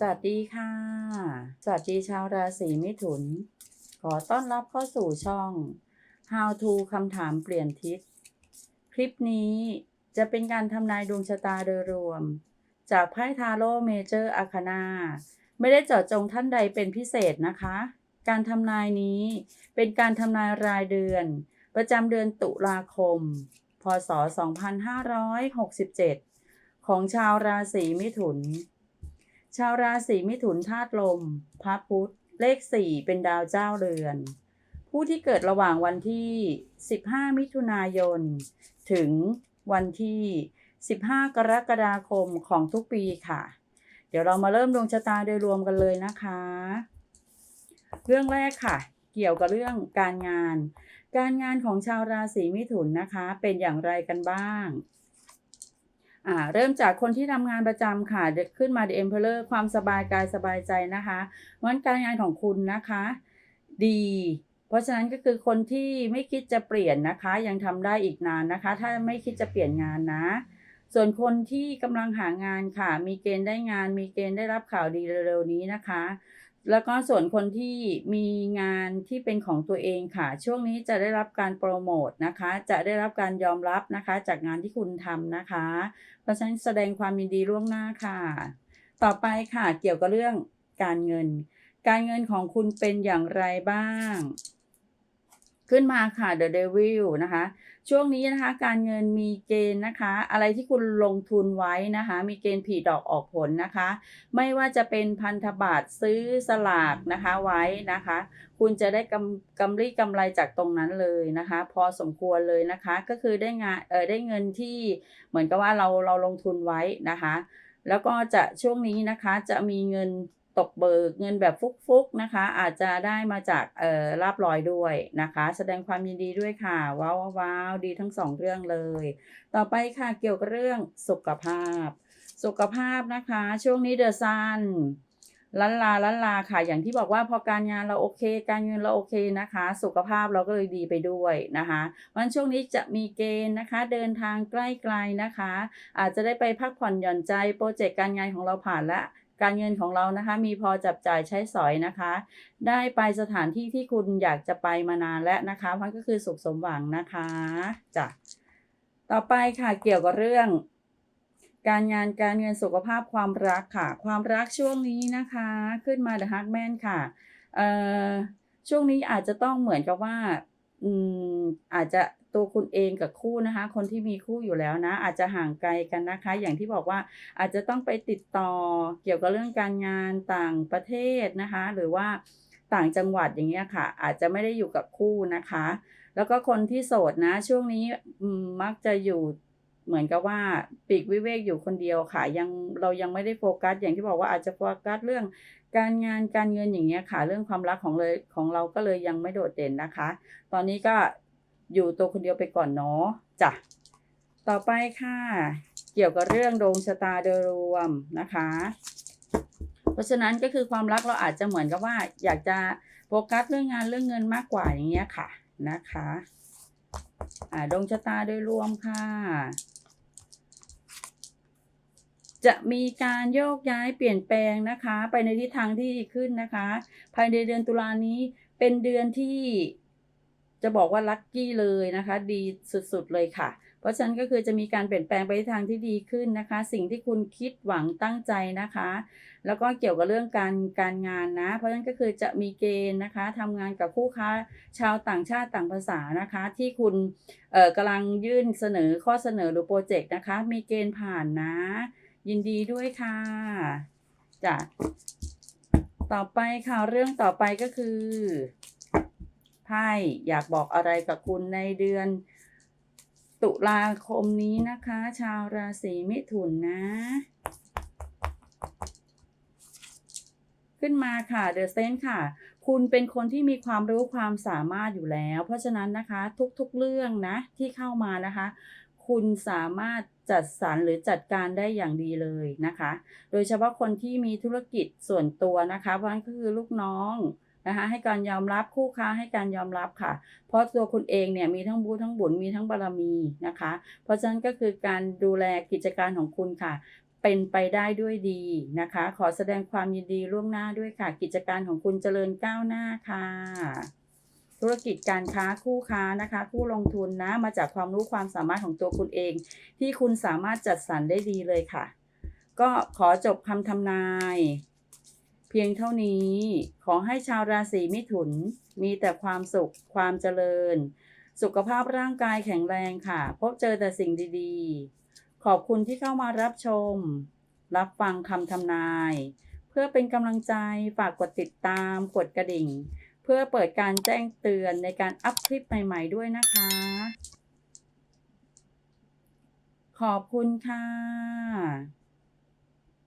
สวัสดีค่ะ สวัสดีชาวราศีมิถุน ขอต้อนรับเข้าสู่ช่อง How to คำถามเปลี่ยนทิศ คลิปนี้จะเป็นการทำนายดวงชะตาโดยรวม จากไพ่ทาโร่เมเจอร์อาคานาไม่ได้เจาะจงท่านใดเป็นพิเศษนะคะ การทำนายนี้เป็นการทำนายรายเดือน ประจำเดือนตุลาคม พศ 2567 ของชาวราศีมิถุน ชาวราศีมิถุนธาตุลม พระพุธเลข4เป็นดาวเจ้าเรือน ผู้ที่เกิดระหว่างวันที่ 15 มิถุนายน ถึงวันที่ 15 กรกฎาคมของทุกปีค่ะ เดี๋ยวเรามาเริ่มดวงชะตาโดยรวมกันเลยนะคะ เรื่องแรกค่ะ เกี่ยวกับเรื่องการงาน การงานของชาวราศีมิถุนนะคะ เป็นอย่างไรกันบ้าง อ่าเริ่มจากคนที่ทำงานประจำค่ะเดี๋ยวขึ้นมา The Emperor ความสบายกายสบายใจนะคะเพราะฉะนั้นการงานของคุณนะคะ ดี เพราะฉะนั้นก็คือคนที่ไม่คิดจะเปลี่ยนนะคะ ยังทำได้อีกนานนะคะ ถ้าไม่คิดจะเปลี่ยนงานนะ ส่วนคนที่กำลังหางานค่ะ มีเกณฑ์ได้งาน มีเกณฑ์ได้รับข่าวดีเร็วๆนี้นะคะ แล้วก็ส่วนคนที่มีงานที่เป็นของตัวเองค่ะ ช่วงนี้จะได้รับการโปรโมทนะคะ จะได้รับการยอมรับนะคะ จากงานที่คุณทำนะคะ เพราะฉะนั้นแสดงความยินดีล่วงหน้าค่ะ ต่อไปค่ะเกี่ยวกับเรื่องการเงิน การเงินของคุณเป็นอย่างไรบ้าง ขึ้นมาค่ะ The Devil นะคะ ช่วงนี้นะคะการเงินมีเกณฑ์นะคะ อะไรที่คุณลงทุนไว้นะคะ มีเกณฑ์ผีดอกออกผลนะคะ ไม่ว่าจะเป็นพันธบัตรซื้อสลากนะคะไว้นะคะ คุณจะได้กำกำไรกำไรจากตรงนั้นเลยนะคะ พอสมควรเลยนะคะ ก็คือได้งานเออได้เงินที่เหมือนกับว่าเราเราลงทุนไว้นะคะ แล้วก็จะช่วงนี้นะคะจะมีเงิน ตกเบิกเงินแบบฟุกๆนะคะ อาจจะได้มาจากเอ่อลาบลอยด้วยนะคะ แสดงความยินดีด้วยค่ะ ว้าวว้าวดีทั้งสองเรื่องเลย ต่อไปค่ะเกี่ยวกับเรื่องสุขภาพ สุขภาพนะคะ ช่วงนี้เดอะซันลันลาลันลาค่ะ อย่างที่บอกว่าพอการงานเราโอเค การเงินเราโอเคนะคะ สุขภาพเราก็เลยดีไปด้วยนะคะวันช่วงนี้จะมีเกณฑ์นะคะ เดินทางใกล้ๆนะคะ อาจจะได้ไปพักผ่อนหย่อนใจโปรเจกต์การงานของเราผ่านและ การเงินของเรานะคะ มีพอจับจ่ายใช้สอยนะคะ ได้ไปสถานที่ที่คุณอยากจะไปมานานแล้วนะคะมันก็คือสุขสมหวังนะคะจ้ะต่อไปค่ะเกี่ยวกับเรื่อง การงานการเงินสุขภาพความรักค่ะ ความรักช่วงนี้นะคะ ขึ้นมา The Heartman ค่ะเอ่อช่วงนี้อาจจะต้องเหมือนกับว่าอืมอาจจะ ตัวคุณเองกับคู่นะคะ คนที่มีคู่อยู่แล้วนะ อาจจะห่างไกลกันนะคะ อย่างที่บอกว่าอาจจะต้องไปติดต่อเกี่ยวกับเรื่องการงานต่างประเทศนะคะ หรือว่าต่างจังหวัดอย่างเงี้ยค่ะ อาจจะไม่ได้อยู่กับคู่นะคะ แล้วก็คนที่โสดนะ ช่วงนี้มักจะอยู่เหมือนกับว่าปีกวิเวกอยู่คนเดียวค่ะ ยังเรายังไม่ได้โฟกัส อย่างที่บอกว่าอาจจะโฟกัสเรื่องการงานการเงินอย่างเงี้ยค่ะ เรื่องความรักของเลยของเราก็เลยยังไม่โดดเด่นนะคะ ตอนนี้ก็ อยู่ตัวคนเดียวไปก่อนเนาะจ้ะต่อไปค่ะ เกี่ยวกับเรื่องดวงชะตาโดยรวมนะคะ เพราะฉะนั้นก็คือความรักเราอาจจะเหมือนกับว่า อยากจะโฟกัสเรื่องงานเรื่องเงินมากกว่าอย่างเงี้ยค่ะนะคะอ่าดวงชะตาโดยรวมค่ะ จะมีการโยกย้ายเปลี่ยนแปลงนะคะ ไปในทิศทางที่ดีขึ้นนะคะ ภายในเดือนตุลานี้เป็นเดือนที่ จะบอกว่าลัคกี้เลยนะคะ ดีสุดๆเลยค่ะ เพราะฉะนั้นก็คือจะมีการเปลี่ยนแปลงไปในทางที่ดีขึ้นนะคะ สิ่งที่คุณคิดหวังตั้งใจนะคะ แล้วก็เกี่ยวกับเรื่องการการงานนะ เพราะฉะนั้นก็คือจะมีเกณฑ์นะคะทำงานกับคู่ค้าชาวต่างชาติต่างภาษานะคะ ที่คุณเอ่อกำลังยื่นเสนอข้อเสนอหรือโปรเจกต์นะคะ มีเกณฑ์ผ่านนะ ยินดีด้วยค่ะจ้ะต่อไปค่ะเรื่องต่อไปก็คือ ไพ่อยากบอกอะไรกับคุณในเดือน ตุลาคมนี้นะคะ ชาวราศีมิถุนนะ ขึ้นมาค่ะเดอะเซนค่ะ คุณเป็นคนที่มีความรู้ความสามารถอยู่แล้ว เพราะฉะนั้นนะคะทุกๆเรื่องนะที่เข้ามานะคะ คุณสามารถจัดสรรหรือจัดการได้อย่างดีเลยนะคะ โดยเฉพาะคนที่มีธุรกิจส่วนตัวนะคะ เพราะนั้นก็คือลูกน้อง นะคะให้การยอมรับคู่ค้าให้การยอมรับค่ะ เพราะตัวคุณเองเนี่ยมีทั้งบูทั้งบุญมีทั้งบารมีนะคะ เพราะฉะนั้นก็คือการดูแลกิจการของคุณค่ะเป็นไปได้ด้วยดีนะคะ ขอแสดงความยินดีล่วงหน้าด้วยค่ะ กิจการของคุณเจริญก้าวหน้าค่ะ ธุรกิจการค้าคู่ค้านะคะ คู่ลงทุนนะมาจากความรู้ความสามารถของตัวคุณเอง ที่คุณสามารถจัดสรรได้ดีเลยค่ะ ก็ขอจบคำทำนาย พียงเท่านี้ขอให้ชาวราศีมิถุนมีแต่ความสุขความเจริญ สุขภาพร่างกายแข็งแรงค่ะ พบเจอแต่สิ่งดีๆ ขอบคุณที่เข้ามารับชม รับฟังคำทำนาย เพื่อเป็นกำลังใจฝากกดติดตามกดกระดิ่ง เพื่อเปิดการแจ้งเตือนในการอัพคลิปใหม่ๆด้วยนะคะ ขอบคุณค่ะ